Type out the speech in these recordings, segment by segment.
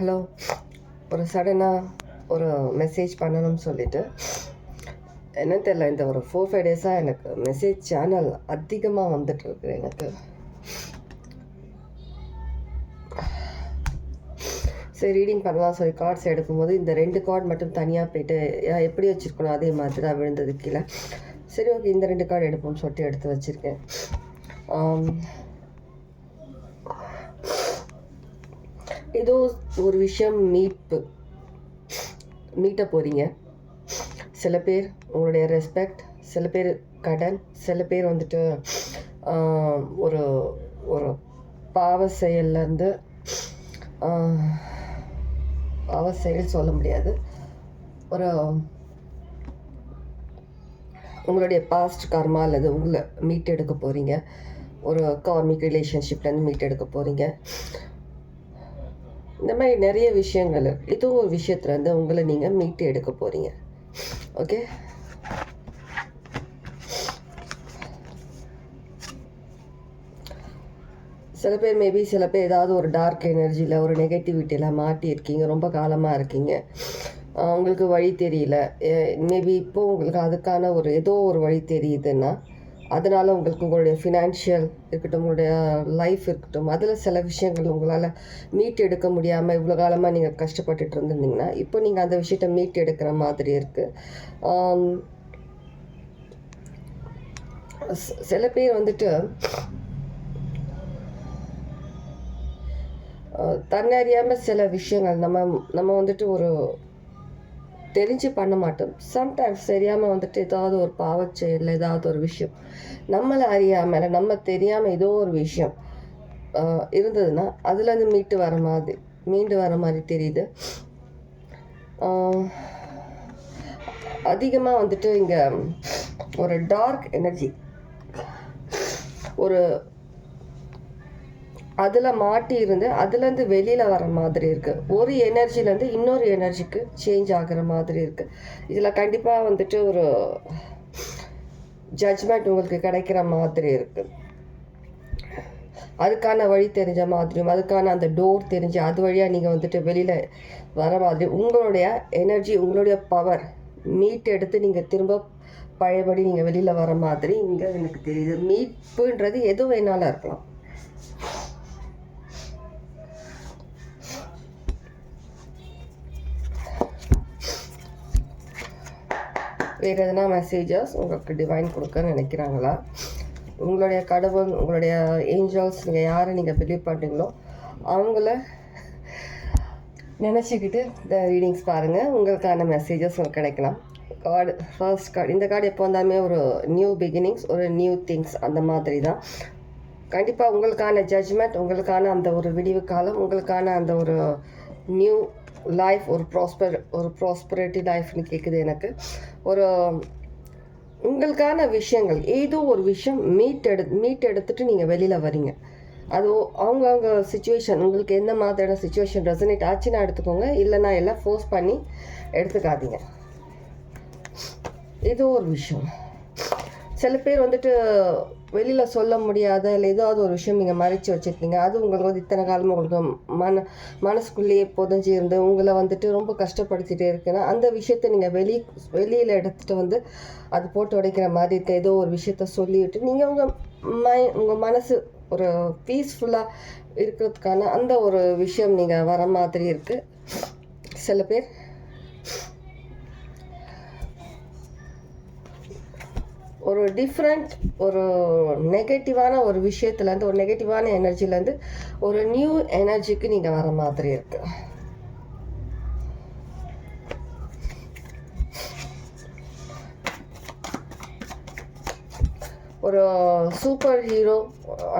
Hello ஒரு சடனாக ஒரு மெசேஜ் பண்ணணும்னு சொல்லிட்டு என்ன தெரில இந்த ஒரு ஃபோர் ஃபைவ் டேஸாக எனக்கு மெசேஜ் சேனல் அதிகமாக வந்துட்டுருக்கு எனக்கு. சரி ரீடிங் பண்ணலாம் சொல்லி கார்ட்ஸ் எடுக்கும்போது இந்த ரெண்டு கார்டு மட்டும் தனியாக போயிட்டு ஏன் எப்படி வச்சுருக்கணும் அதே மாதிரி தான் விழுந்தது கீழே. சரி ஓகே இந்த ரெண்டு கார்டு எடுப்போம்னு சொல்லிட்டு எடுத்து வச்சுருக்கேன். ஏதோ ஒரு விஷயம் மீட்பு மீட்ட போகிறீங்க சில பேர் உங்களுடைய ரெஸ்பெக்ட் சில பேர் கடன் சில பேர் வந்துட்டு ஒரு ஒரு பாவ செயல்லேருந்து பாவ செயல் சொல்ல முடியாது. ஒரு உங்களுடைய பாஸ்ட் கர்மா அல்லது உங்களை மீட் எடுக்க போகிறீங்க ஒரு கார்மிக் ரிலேஷன்ஷிப்லேருந்து மீட் எடுக்க போகிறீங்க இந்த மாதிரி நிறைய விஷயங்கள். இதுவும் ஒரு ஒரு வந்து உங்களை நீங்கள் மீட்டு எடுக்க போகிறீங்க ஓகே சில பேர் மேபி சில பேர் ஏதாவது ஒரு டார்க் எனர்ஜியில் ஒரு நெகட்டிவிட்டியில் மாட்டி இருக்கீங்க. ரொம்ப காலமாக இருக்கீங்க. உங்களுக்கு வழி தெரியல. மேபி இப்போ உங்களுக்கு அதுக்கான ஒரு ஏதோ ஒரு வழி தெரியுதுன்னா அதனால உங்களுக்கு உங்களுடைய ஃபினான்ஷியல் இருக்கட்டும் உங்களுடைய லைஃப் இருக்கட்டும் அதில் சில விஷயங்கள் உங்களால் மீட் எடுக்க முடியாமல் இவ்வளோ காலமாக நீங்கள் கஷ்டப்பட்டுட்டு இருந்திருந்தீங்கன்னா இப்போ நீங்கள் அந்த விஷயத்த மீட் எடுக்கிற மாதிரி இருக்குது சில பேர் வந்துட்டு தன்னறியாமல் சில விஷயங்கள் நம்ம நம்ம வந்துட்டு ஒரு தெரிஞ்சு பண்ண மாட்டோம். சம்டைம்ஸ் தெரியாமல் வந்துட்டு ஏதாவது ஒரு பாவச்செயல் ஏதாவது ஒரு விஷயம் நம்மளை அறியாமல் நம்ம தெரியாமல் ஏதோ ஒரு விஷயம் இருந்ததுன்னா அதுலேருந்து மீட்டு வர மாதிரி மீண்டு வர மாதிரி தெரியுது. அதிகமாக வந்துட்டு இங்கே ஒரு டார்க் எனர்ஜி ஒரு அதில் மாட்டி இருந்து அதுலேருந்து வெளியில் வர மாதிரி இருக்குது ஒரு எனர்ஜிலேருந்து இன்னொரு எனர்ஜிக்கு சேஞ்ச் ஆகுற மாதிரி இருக்குது இதில் கண்டிப்பாக வந்துட்டு ஒரு ஜட்ஜ்மெண்ட் உங்களுக்கு கிடைக்கிற மாதிரி இருக்குது அதுக்கான வழி தெரிஞ்ச மாதிரியும் அதுக்கான அந்த டோர் தெரிஞ்சு அது வழியாக நீங்கள் வந்துட்டு வெளியில் வர மாதிரி உங்களுடைய எனர்ஜி உங்களுடைய பவர் மீட் எடுத்து நீங்கள் திரும்ப பழையபடி நீங்கள் வெளியில் வர மாதிரி இங்கே எனக்கு தெரியுது. மீட்புன்றது எது வேணாலும் இருக்கலாம். வேறு எதனா மெசேஜஸ் உங்களுக்கு டிவைன் கொடுக்க நினைக்கிறாங்களா? உங்களுடைய கடவுள் உங்களுடைய ஏஞ்சல்ஸ் நீங்கள் யாரை நீங்கள் பிலீவ் பண்ணுறீங்களோ அவங்கள நினச்சிக்கிட்டு இந்த ரீடிங்ஸ் பாருங்கள் உங்களுக்கான மெசேஜஸ் உங்களுக்கு கிடைக்கலாம். கார்டு ஃபர்ஸ்ட் கார்டு இந்த கார்டு எப்போ வந்தாலுமே ஒரு நியூ பிகினிங்ஸ் ஒரு நியூ திங்ஸ் அந்த மாதிரி தான் கண்டிப்பாக உங்களுக்கான ஜட்ஜ்மெண்ட் உங்களுக்கான அந்த ஒரு விடிவு காலம் உங்களுக்கான அந்த ஒரு நியூ லைஃப் ஒரு ப்ராஸ்பர் ஒரு ப்ராஸ்பரிட்டி லைஃப்னு கேட்குது எனக்கு. ஒரு உங்களுக்கான விஷயங்கள் ஏதோ ஒரு விஷயம் மீட் எடு மீட் எடுத்துட்டு நீங்கள் வெளியில் வரீங்க அது அவங்கவுங்க சுச்சுவேஷன் உங்களுக்கு எந்த மாதிரியான சுச்சுவேஷன் ரெசனேட் ஆச்சுன்னா எடுத்துக்கோங்க. இல்லைன்னா எல்லாம் ஃபோர்ஸ் பண்ணி எடுத்துக்காதீங்க. ஏதோ ஒரு விஷயம். சில பேர் வந்துட்டு வெளியில் சொல்ல முடியாத இல்லை ஏதாவது ஒரு விஷயம் நீங்கள் மறைச்சி வச்சுருக்கீங்க. அது உங்களுக்கு வந்து இத்தனை காலமாக உங்களுக்கு மன மனசுக்குள்ளேயே புதஞ்சு இருந்து உங்களை வந்துட்டு ரொம்ப கஷ்டப்படுத்திகிட்டே இருக்குன்னா அந்த விஷயத்த நீங்கள் வெளி வெளியில் எடுத்துகிட்டு வந்து அது போட்டு உடைக்கிற மாதிரி இருக்க ஏதோ ஒரு விஷயத்த சொல்லிவிட்டு நீங்கள் உங்கள் மை உங்கள் மனசு ஒரு பீஸ்ஃபுல்லாக இருக்கிறதுக்கான அந்த ஒரு விஷயம் நீங்கள் வர மாதிரி இருக்குது சில பேர் ஒரு டிஃப்ரெண்ட் ஒரு நெகட்டிவான ஒரு விஷயத்துலேருந்து ஒரு நெகட்டிவான எனர்ஜிலேருந்து ஒரு நியூ எனர்ஜிக்கு நீங்கள் வர மாதிரி இருக்கு. ஒரு சூப்பர் ஹீரோ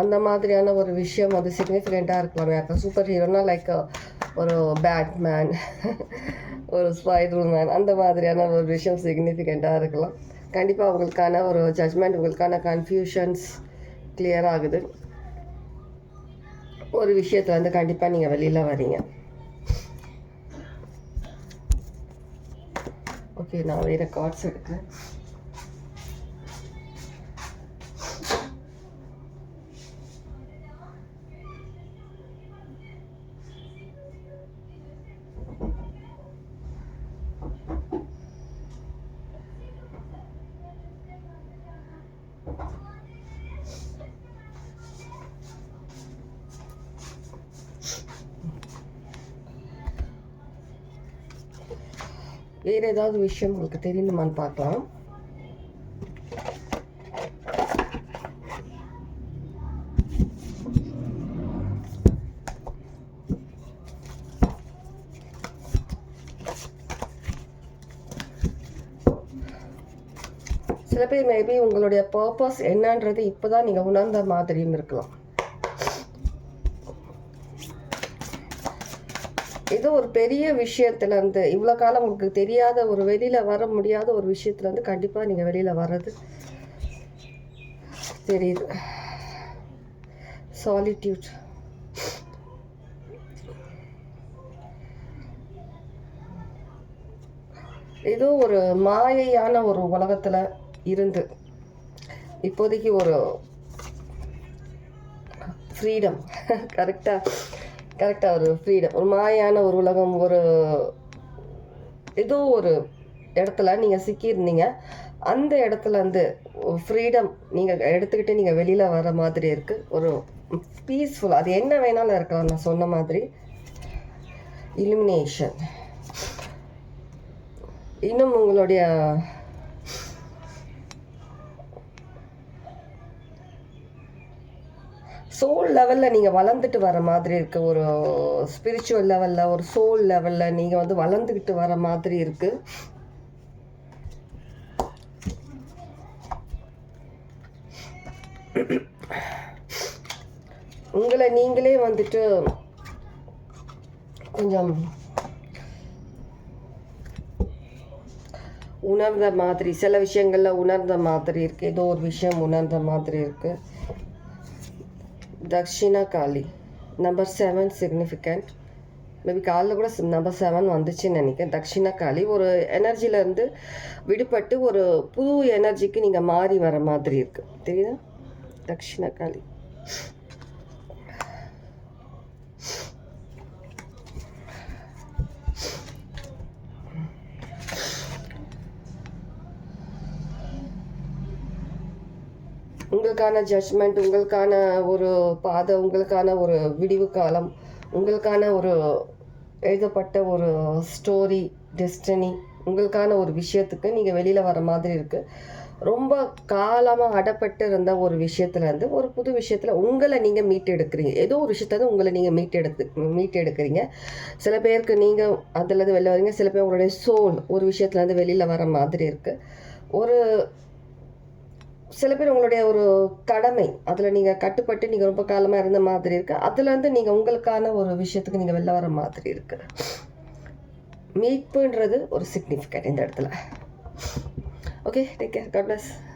அந்த மாதிரியான ஒரு விஷயம் அது சிக்னிஃபிகண்ட்டாக இருக்கலாமே அப்போ சூப்பர் ஹீரோனா லைக் ஒரு பேட்மேன் ஒரு ஸ்பைடர்மேன் அந்த மாதிரியான ஒரு விஷயம் சிக்னிஃபிகண்ட்டாக இருக்கலாம். கண்டிப்பாக உங்களுக்கான ஒரு ஜட்ஜ்மெண்ட் உங்களுக்கான கன்ஃபியூஷன்ஸ் கிளியர் ஆகுது. ஒரு விஷயத்துல வந்து கண்டிப்பாக நீங்கள் வெளியில் வரீங்க ஓகே நான் வேறு கார்ட்ஸ் எடுக்கிறேன். வேறு ஏதாவது விஷயம் உங்களுக்கு தெரியணுமான்னு பார்க்கலாம். சில பேர் மேபி உங்களுடைய பர்பஸ் என்னன்றது இப்போதான் நீங்கள் உணர்ந்த மாதிரியும் இருக்கலாம். ஏதோ ஒரு பெரிய விஷயத்துல இருந்து இவ்வளோ காலம் உங்களுக்கு தெரியாத ஒரு வெளியில் வர முடியாத ஒரு விஷயத்துல இருந்து கண்டிப்பாக நீங்கள் வெளியில் வர்றது தெரியுது. சாலிட்யூட் ஏதோ ஒரு மாயையான ஒரு உலகத்தில் இருந்து இப்போதைக்கு ஒரு ஃப்ரீடம் கரெக்டாக கரெக்டாக ஒரு ஃப்ரீடம் ஒரு மாயான ஒரு உலகம் ஒரு ஏதோ ஒரு இடத்துல நீங்கள் சிக்கியிருந்தீங்க. அந்த இடத்துல இருந்து ஃப்ரீடம் நீங்கள் எடுத்துக்கிட்டு நீங்கள் வெளியில் வர மாதிரி இருக்குது ஒரு பீஸ்ஃபுல் அது என்ன வேணாலும் இருக்கலாம் நான் சொன்ன மாதிரி. இலுமினேஷன் இன்னும் உங்களுடைய சோல் லெவலில் நீங்கள் வளர்ந்துட்டு வர மாதிரி இருக்குது ஒரு ஸ்பிரிச்சுவல் லெவலில் ஒரு சோல் லெவலில் நீங்கள் வந்து வளர்ந்துக்கிட்டு வர மாதிரி இருக்குது உங்களை நீங்களே வந்துட்டு கொஞ்சம் உணர்ந்த மாதிரி சில விஷயங்களில் உணர்ந்த மாதிரி இருக்குது ஏதோ ஒரு விஷயம் உணர்ந்த மாதிரி இருக்குது Dakshina Kali. Number seven significant maybe காலைல கூட நம்பர் செவன் வந்துச்சுன்னு நினைக்கிறேன். தக்ஷிணா காளி ஒரு எனர்ஜிலேருந்து விடுபட்டு ஒரு புது எனர்ஜிக்கு நீங்கள் மாறி வர மாதிரி இருக்குது தெரியுதா? தக்ஷிணா காளி. உங்களுக்கான ஜட்ஜ்மெண்ட் உங்களுக்கான ஒரு பாதை உங்களுக்கான ஒரு விடிவு காலம் உங்களுக்கான ஒரு எழுதப்பட்ட ஒரு ஸ்டோரி டெஸ்டினி உங்களுக்கான ஒரு விஷயத்துக்கு நீங்கள் வெளியில் வர மாதிரி இருக்குது ரொம்ப காலமாக அடப்பட்டு இருந்த ஒரு விஷயத்துலேருந்து ஒரு புது விஷயத்தில் உங்களை நீங்கள் மீட்டு எடுக்கிறீங்க. ஏதோ ஒரு விஷயத்துல உங்களை நீங்கள் மீட்டு எடுத்து மீட்டு எடுக்கிறீங்க. சில பேருக்கு நீங்கள் அதுலேருந்து வெளில வரீங்க. சில பேர் உங்களுடைய சோல் ஒரு விஷயத்துலேருந்து வெளியில் வர மாதிரி இருக்குது ஒரு சில பேர் உங்களுடைய ஒரு கடமை அதில் நீங்கள் கட்டுப்பட்டு நீங்கள் ரொம்ப காலமாக இருந்த மாதிரி இருக்குது அதுலேருந்து நீங்கள் உங்களுக்கான ஒரு விஷயத்துக்கு நீங்கள் வெளில வர மாதிரி இருக்குது மீட்புன்றது ஒரு சிக்னிஃபிகண்ட் இந்த இடத்துல. Okay take care god bless